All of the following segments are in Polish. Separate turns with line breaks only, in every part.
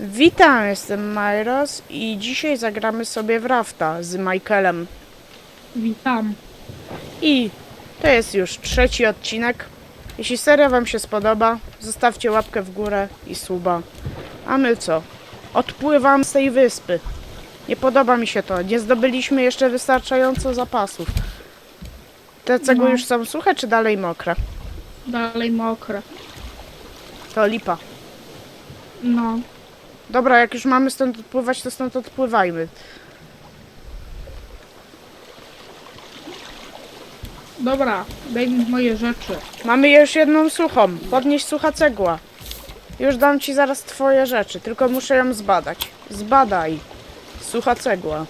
Witam, jestem Myros i dzisiaj zagramy sobie w Rafta z Michaelem.
Witam.
I to jest już trzeci odcinek. Jeśli seria Wam się spodoba, zostawcie łapkę w górę i suba. A my co? Odpływam z tej wyspy. Nie podoba mi się to. Nie zdobyliśmy jeszcze wystarczająco zapasów. Te cegły
No.
już są suche, czy dalej mokre?
Dalej mokre.
To lipa.
No.
Dobra, jak już mamy stąd odpływać, to stąd odpływajmy.
Dobra, daj mi moje rzeczy.
Mamy już jedną suchą. Podnieś sucha cegła. Już dam ci zaraz twoje rzeczy, tylko muszę ją zbadać. Zbadaj. Sucha cegła.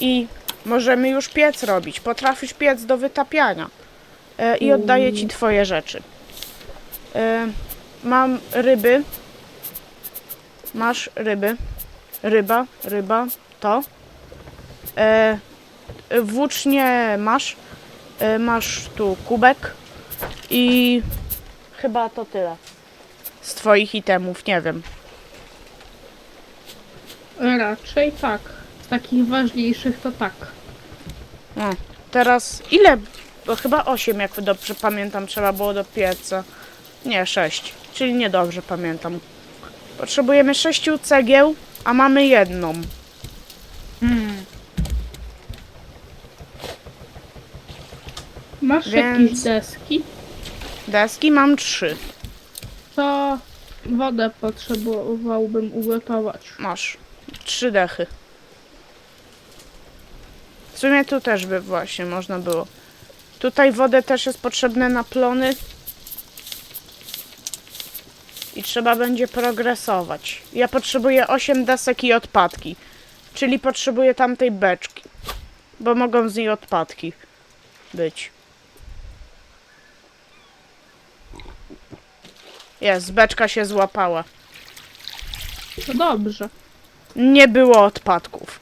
I możemy już piec robić. Potrafisz piec do wytapiania. E, I oddaję ci twoje rzeczy. E, mam ryby. Masz ryby. Ryba, ryba, to. E, włócznie masz. E, masz tu kubek i chyba to tyle. Z twoich itemów, nie wiem.
Raczej tak. Z takich ważniejszych to tak.
No, teraz ile? Bo chyba 8, jak dobrze pamiętam, trzeba było do pieca. Nie, 6, czyli niedobrze pamiętam. Potrzebujemy 6 cegieł, a mamy jedną.
Hmm. Masz
Więc-
jakieś deski?
Deski mam 3.
To wodę potrzebowałbym ugotować.
Masz. 3 dechy. W sumie tu też by właśnie można było. Tutaj wodę też jest potrzebne na plony. Trzeba będzie progresować. Ja potrzebuję 8 desek i odpadki. Czyli potrzebuję tamtej beczki. Bo mogą z niej odpadki być. Jest, beczka się złapała.
To dobrze.
Nie było odpadków.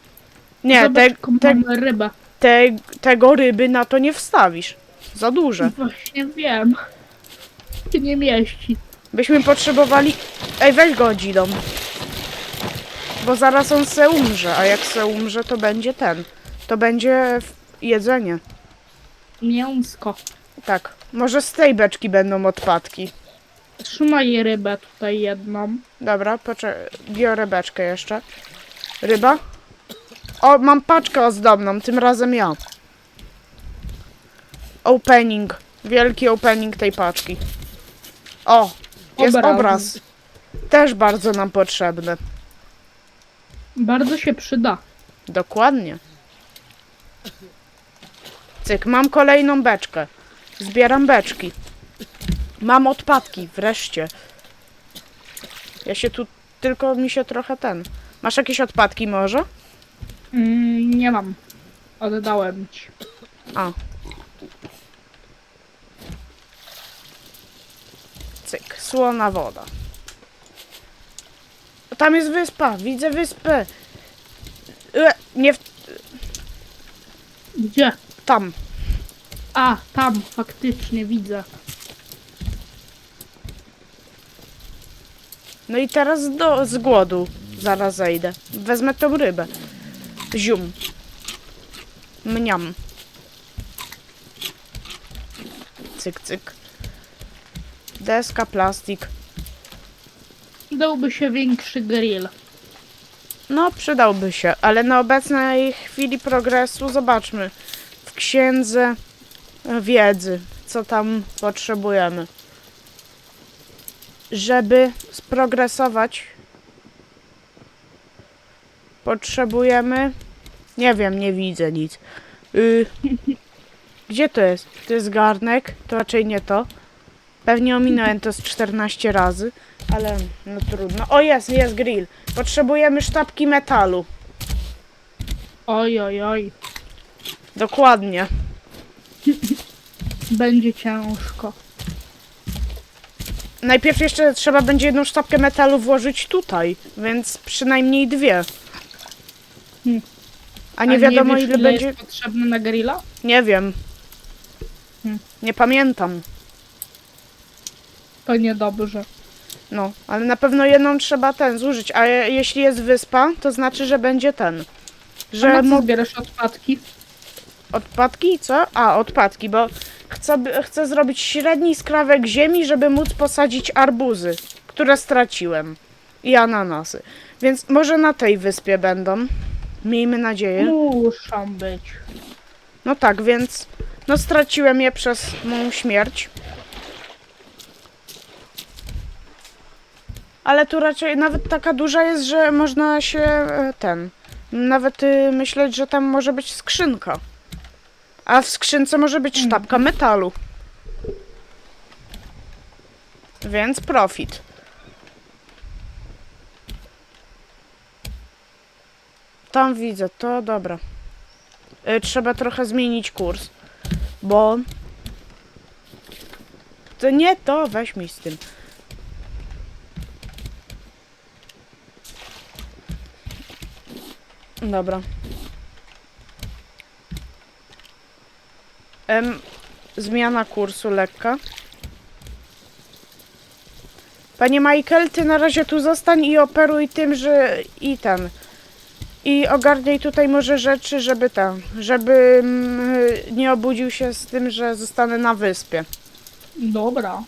Nie, te,
Zobacz,
te,
mamy rybę.
te, tego ryby na to nie wstawisz. Za duże.
Właśnie wiem. Nie mieści.
Byśmy potrzebowali... Ej, weź go Gidą. Bo zaraz on se umrze, a jak se umrze, to będzie ten. To będzie jedzenie.
Mięsko.
Tak. Może z tej beczki będą odpadki.
Trzymaj rybę tutaj jedną.
Dobra, poczekaj. Biorę beczkę jeszcze. Ryba? O, mam paczkę ozdobną, tym razem ja. Opening. Wielki opening tej paczki. O, jest
Obraz.
obraz. Też bardzo nam potrzebny.
Bardzo się przyda.
Dokładnie. Cyk, mam kolejną beczkę. Zbieram beczki. Mam odpadki, wreszcie. Ja się tu, tylko mi się trochę ten... Masz jakieś odpadki może?
Mm, nie mam. Oddałem ci.
A. Cyk, słona woda. Tam jest wyspa, widzę wyspę. E, nie w...
Gdzie?
tam.
A, tam, faktycznie widzę.
No i teraz do, z głodu zaraz zejdę. Wezmę tą rybę. Zium. Mniam. Cyk, cyk. Deska, plastik.
Dałby się większy grill.
No, przydałby się, ale na obecnej chwili progresu zobaczmy w księdze wiedzy, co tam potrzebujemy. Żeby sprogresować, potrzebujemy. Nie wiem, nie widzę nic. Y, gdzie to jest? To jest garnek, to raczej nie to. Pewnie ominąłem to z 14 razy, ale no trudno. O, jest, jest grill. Potrzebujemy sztabki metalu.
Oj, oj, oj.
Dokładnie.
Będzie ciężko.
Najpierw jeszcze trzeba będzie jedną sztabkę metalu włożyć tutaj, więc przynajmniej dwie.
Hmm.
A nie wiadomo
wiesz,
ile będzie.
jest potrzebne na grilla?
Nie wiem.
Hmm.
Nie pamiętam.
To niedobrze.
No, ale na pewno jedną trzeba ten zużyć, a je, jeśli jest wyspa, to znaczy, że będzie ten.
Że A na co zbierasz odpadki?
odpadki, co? A, odpadki, bo chcę, chcę zrobić średni skrawek ziemi, żeby móc posadzić arbuzy, które straciłem. I ananasy. Więc może na tej wyspie będą. Miejmy nadzieję.
Muszą być.
No tak, więc no straciłem je przez moją śmierć. Ale tu raczej nawet taka duża jest, że można się e, ten. Nawet y, myśleć, że tam może być skrzynka. A w skrzynce może być sztabka metalu. Więc profit. Tam widzę, to dobra. Y, trzeba trochę zmienić kurs, bo to nie to, weź mi z tym. Dobra. Em, zmiana kursu lekka. Panie Michael, ty na razie tu zostań i operuj tym, że i ten. I ogarniaj tutaj może rzeczy, żeby tam, żeby mm, nie obudził się z tym, że zostanę na wyspie.
Dobra.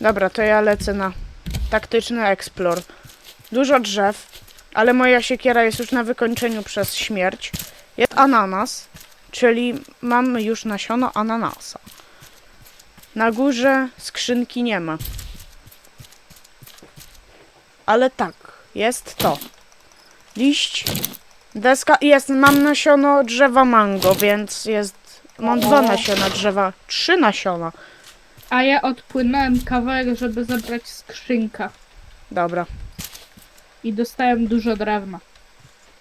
Dobra, to ja lecę na taktyczny explore. Dużo drzew, ale moja siekiera jest już na wykończeniu przez śmierć. Jest ananas, czyli mam już nasiono ananasa. Na górze skrzynki nie ma. Ale tak, jest to. Liść, deska i jest, mam nasiono drzewa mango, więc jest, mam dwa nasiona drzewa, trzy nasiona.
A ja odpłynąłem kawałek, żeby zabrać skrzynkę.
Dobra.
I dostałem dużo drewna.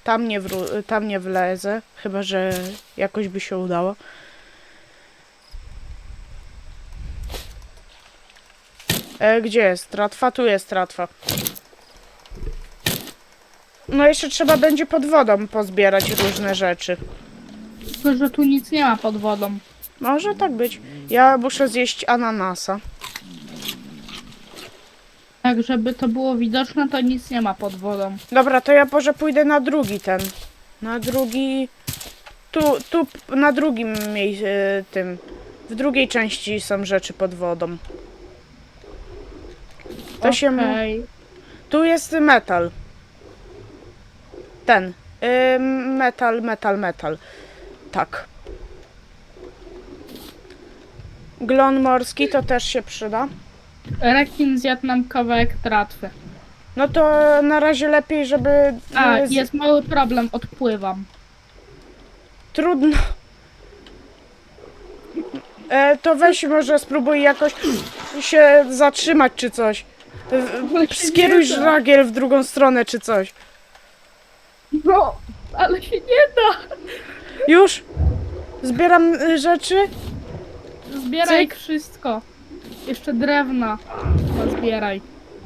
Tam nie, wró- tam nie wlezę, chyba że jakoś by się udało. E, gdzie jest tratwa? Tu jest tratwa. No jeszcze trzeba będzie pod wodą pozbierać różne rzeczy.
Tylko, że tu nic nie ma pod wodą.
Może tak być. Ja muszę zjeść ananasa.
Tak, żeby to było widoczne, to nic nie ma pod wodą.
Dobra, to ja może pójdę na drugi ten. Na drugi. Tu, tu na drugim miejscu tym. W drugiej części są rzeczy pod wodą. To się
Okej.
Tu jest metal. Ten. Ym, metal, metal, metal. Tak. Glon morski to też się przyda.
Rekin zjadł nam kawałek tratwy.
No to na razie lepiej, żeby.
A,
z-
jest mały problem, odpływam.
Trudno. E, to weź może spróbuj jakoś się zatrzymać czy coś. W-
Właśnie
Skieruj
nie da.
żragiel w drugą stronę czy coś.
No, ale się nie da.
Już? Zbieram y, rzeczy?
Zbieraj
Cyk.
wszystko. Jeszcze drewna. Zbieraj.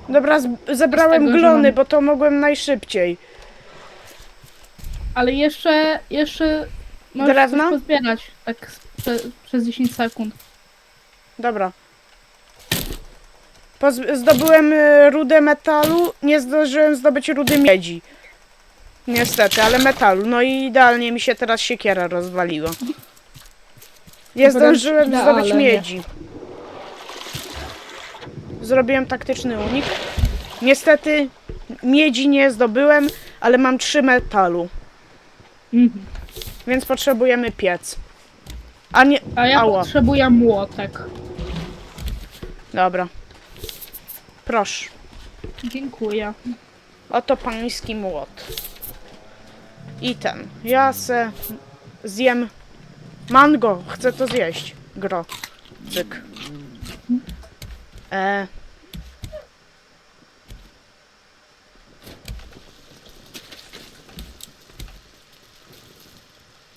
Dobra, z- zebrałem
tego, że
glony,
mam-
bo to mogłem najszybciej.
Ale jeszcze, jeszcze możesz
Drewno?
coś pozbierać. Tak prze, przez 10 sekund.
Dobra. Poz- zdobyłem y, rudę metalu, nie zdążyłem zdobyć rudy miedzi. Niestety, ale metalu. No i idealnie mi się teraz siekiera rozwaliła. Nie
Wręcz
zdążyłem zdobyć
idealnie.
miedzi. Zrobiłem taktyczny unik. Niestety miedzi nie zdobyłem, ale mam trzy metalu,
Mhm.
więc potrzebujemy piec. A nie.
A ja
Ała.
potrzebuję młotek.
Dobra. Proszę.
Dziękuję.
Oto pański młot. I ten. Ja se zjem mango. Chcę to zjeść. Gro. Cyk. E.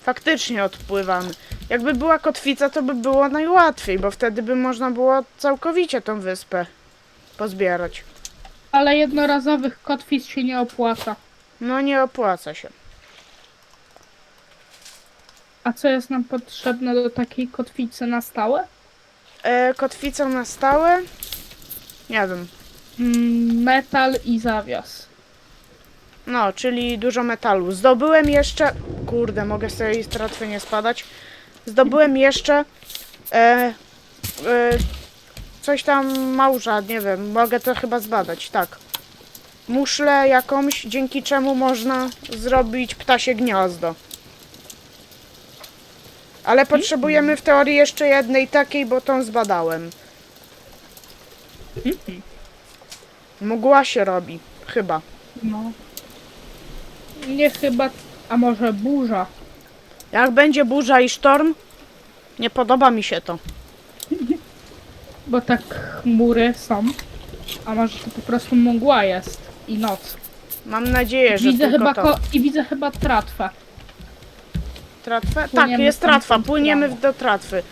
Faktycznie odpływamy. Jakby była kotwica, to by było najłatwiej, bo wtedy by można było całkowicie tą wyspę pozbierać.
Ale jednorazowych kotwic się nie opłaca.
No nie opłaca się.
A co jest nam potrzebne do takiej kotwicy na stałe?
E, kotwicą na stałe. Nie wiem.
Mm, metal i zawias.
No, czyli dużo metalu. Zdobyłem jeszcze. Kurde, mogę sobie z tratwy nie spadać. Zdobyłem jeszcze. E, e, coś tam małża, nie wiem. Mogę to chyba zbadać, tak. Muszlę jakąś, dzięki czemu można zrobić ptasie gniazdo. Ale potrzebujemy w teorii jeszcze jednej takiej, bo tą zbadałem. Mgła się robi, chyba.
No. Nie chyba, a może burza.
Jak będzie burza i sztorm, nie podoba mi się to.
Bo tak chmury są. A może to po prostu mgła jest i noc.
Mam nadzieję, że
Widzę
tylko
chyba
to.
ko- i widzę chyba tratwę.
Tratwę? Tak, jest
stamtąd
tratwa, płyniemy
prawo.
do tratwy.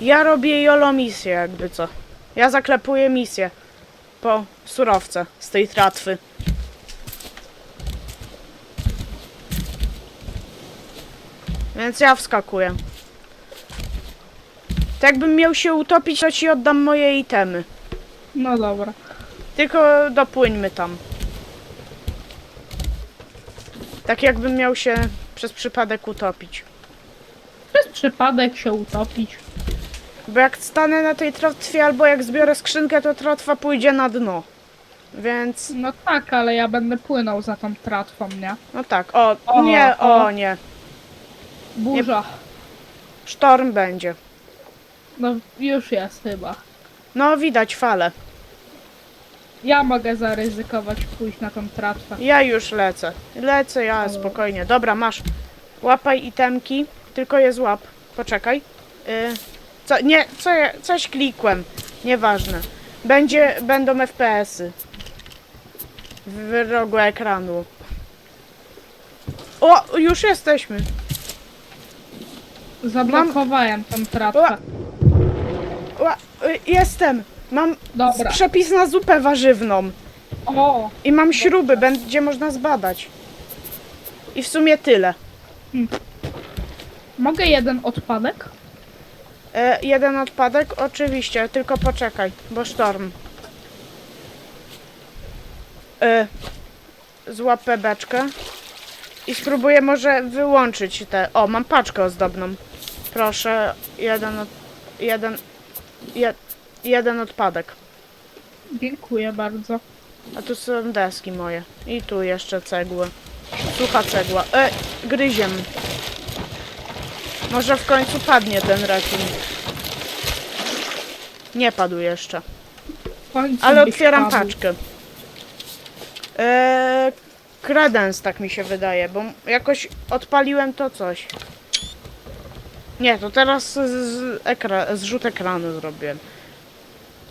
Ja robię jolo misję, jakby co. Ja zaklepuję misję po surowce z tej tratwy. Więc ja wskakuję. Tak jakbym miał się utopić, to ci oddam moje itemy.
No dobra.
Tylko dopłyńmy tam. Tak jakbym miał się przez przypadek utopić.
Przypadek się utopić.
Bo jak stanę na tej tratwie albo jak zbiorę skrzynkę, to tratwa pójdzie na dno. Więc,
No tak, ale ja będę płynął za tą tratwą, nie?
no tak. O,
O,
nie, o
o.
nie.
Burza.
Sztorm będzie.
No już jest chyba.
No, widać fale.
Ja mogę zaryzykować pójść na tą tratwę.
Ja już lecę. Lecę ja, spokojnie. Dobra, masz. Łapaj itemki, tylko je złap. Poczekaj. Y, co, nie, co ja, coś klikłem. Nieważne. Będzie, będą FPS-y. W rogu ekranu. O, już jesteśmy.
Zablokowałem tą tratwę.
Ła, y, jestem. Mam
Dobra.
przepis na zupę warzywną.
O,
I mam śruby, będzie można zbadać. I w sumie tyle.
Mogę jeden odpadek?
E, jeden odpadek? Oczywiście, tylko poczekaj, bo sztorm. E, złapę beczkę i spróbuję może wyłączyć te... O, mam paczkę ozdobną. Proszę, jeden, od, jeden, je, jeden odpadek.
Dziękuję bardzo.
A tu są deski moje. I tu jeszcze cegły. Sucha cegła. E, gryziem. Może w końcu padnie ten rekin. Nie padł jeszcze. Ale otwieram paczkę. Eee, kredens tak mi się wydaje, bo jakoś odpaliłem to coś. Nie, to teraz z, z ekra, zrzut ekranu zrobiłem.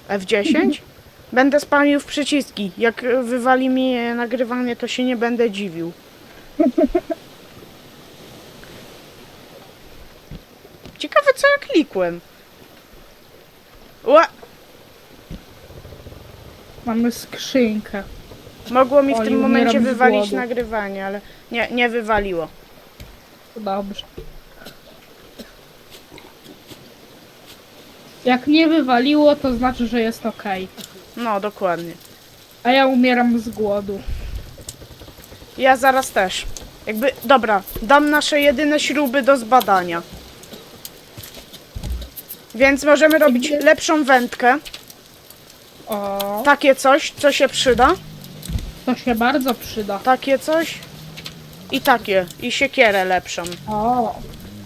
F10? Będę spamił w przyciski. Jak wywali mi nagrywanie, to się nie będę dziwił. Ciekawe co ja klikłem. Ła!
Mamy skrzynkę.
Mogło mi w
Oj,
tym
umieram
momencie
z
wywalić
głodu.
nagrywanie, ale nie, nie wywaliło.
Dobrze. Jak nie wywaliło, to znaczy, że jest ok.
No, dokładnie.
A ja umieram z głodu.
Ja zaraz też. Jakby, dobra, dam nasze jedyne śruby do zbadania. Więc możemy robić lepszą wędkę.
O,
Takie coś, co się przyda.
to się bardzo przyda.
Takie coś. I takie. I siekierę lepszą.
O,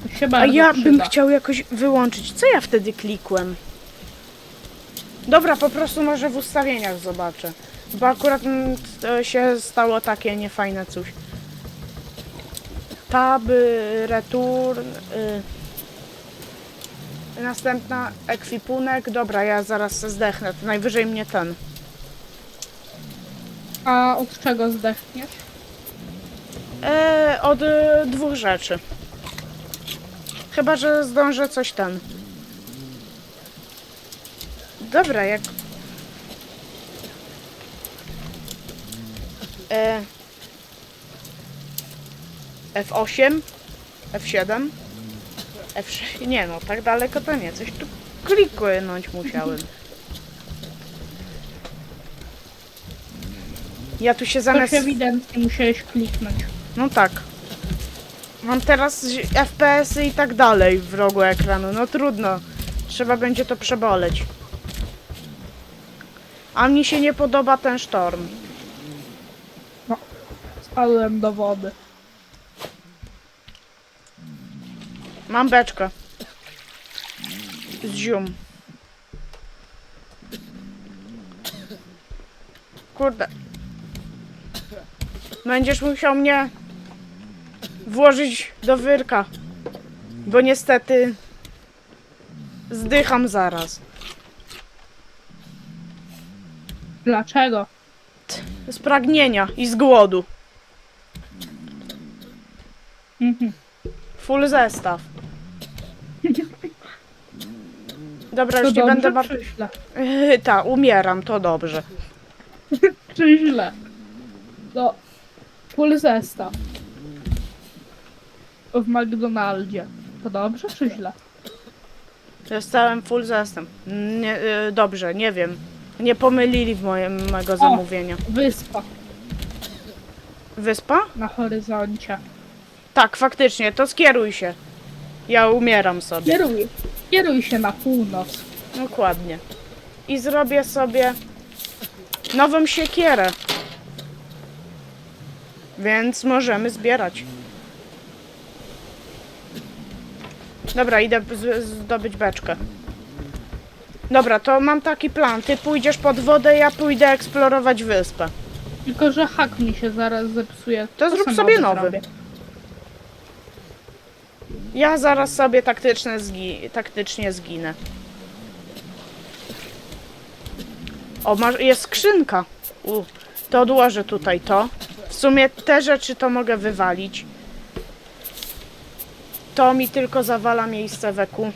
to się
A
bardzo
ja
przyda.
bym chciał jakoś wyłączyć. Co ja wtedy klikłem? Dobra, po prostu może w ustawieniach zobaczę. Bo akurat mm, to się stało takie niefajne coś. Tab, y, return. Y. Następna ekwipunek. Dobra, ja zaraz zdechnę. To najwyżej mnie ten.
A od czego zdechniesz?
E, od y, dwóch rzeczy. Chyba, że zdążę coś ten. Dobra, jak. E, F8, F7, F6. Nie no, tak daleko to nie. Coś tu kliknąć musiałem. Ja tu się
Coś
zamiast...
ewidentnie musiałeś kliknąć.
No tak. Mam teraz FPS-y i tak dalej w rogu ekranu. No trudno. Trzeba będzie to przeboleć. A mi się nie podoba ten sztorm.
Spadłem do wody.
Mam beczkę. Z zium. Kurde. Będziesz musiał mnie włożyć do wyrka. Bo niestety zdycham zaraz.
Dlaczego?
Z pragnienia i z głodu.
Mhm.
Full zestaw. Dobra, już nie będę bar...
czy źle?
Yy, Ta, umieram, to dobrze.
Czy źle? No, full zestaw. W McDonaldzie. To dobrze czy źle?
Dostałem full zestaw. Nie, y, dobrze, nie wiem. Nie pomylili w mojem, mego zamówienia.
Wyspa
Wyspa?
na horyzoncie.
Tak, faktycznie, to skieruj się. Ja umieram sobie.
Kieruj. Kieruj się na północ.
Dokładnie. I zrobię sobie nową siekierę. Więc możemy zbierać. Dobra, idę zdobyć beczkę. Dobra, to mam taki plan. Ty pójdziesz pod wodę, ja pójdę eksplorować wyspę.
Tylko, że hak mi się zaraz zepsuje.
To zrób
sam
sobie nowy.
zrobię.
Ja zaraz sobie taktyczne zgi taktycznie zginę. O, masz, jest skrzynka. U, to odłożę tutaj to. W sumie te rzeczy to mogę wywalić. To mi tylko zawala miejsce weku.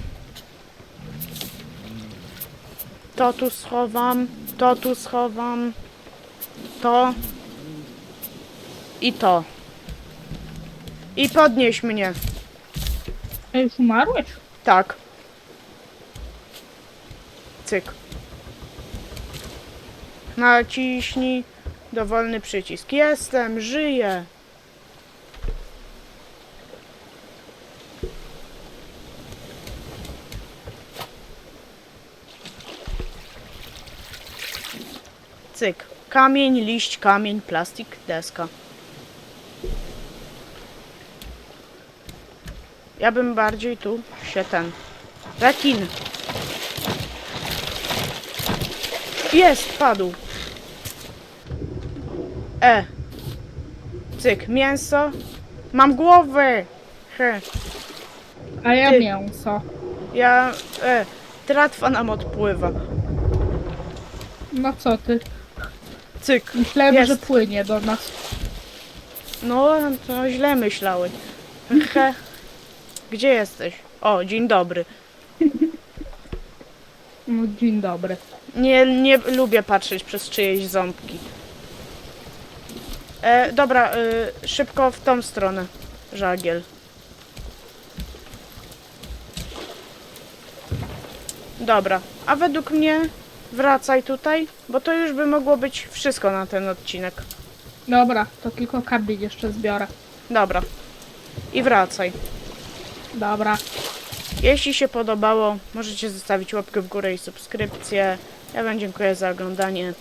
To tu schowam, to tu schowam, to i to. I podnieś mnie.
A już umarłeś?
Tak. Cyk. Naciśnij dowolny przycisk. Jestem, żyję. Cyk. Kamień, liść, kamień, plastik, deska. Ja bym bardziej tu się ten. Rekin. Jest, padł. E. Cyk, mięso. Mam głowę. He.
A ja
Ty.
mięso.
Ja. E. Tratwa nam odpływa.
No co ty?
Cyk.
Myślałem,
Jest.
że płynie do nas.
No, to źle myślałeś. He. Gdzie jesteś? O, dzień dobry.
No, dzień dobry.
Nie, nie lubię patrzeć przez czyjeś ząbki. E, dobra, y, szybko w tą stronę. Żagiel. Dobra, a według mnie wracaj tutaj, bo to już by mogło być wszystko na ten odcinek.
Dobra, to tylko kamień jeszcze zbiorę.
Dobra. I wracaj.
Dobra.
Jeśli się podobało, możecie zostawić łapkę w górę i subskrypcję. Ja wam dziękuję za oglądanie.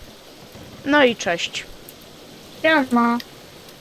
No i cześć.
Siema.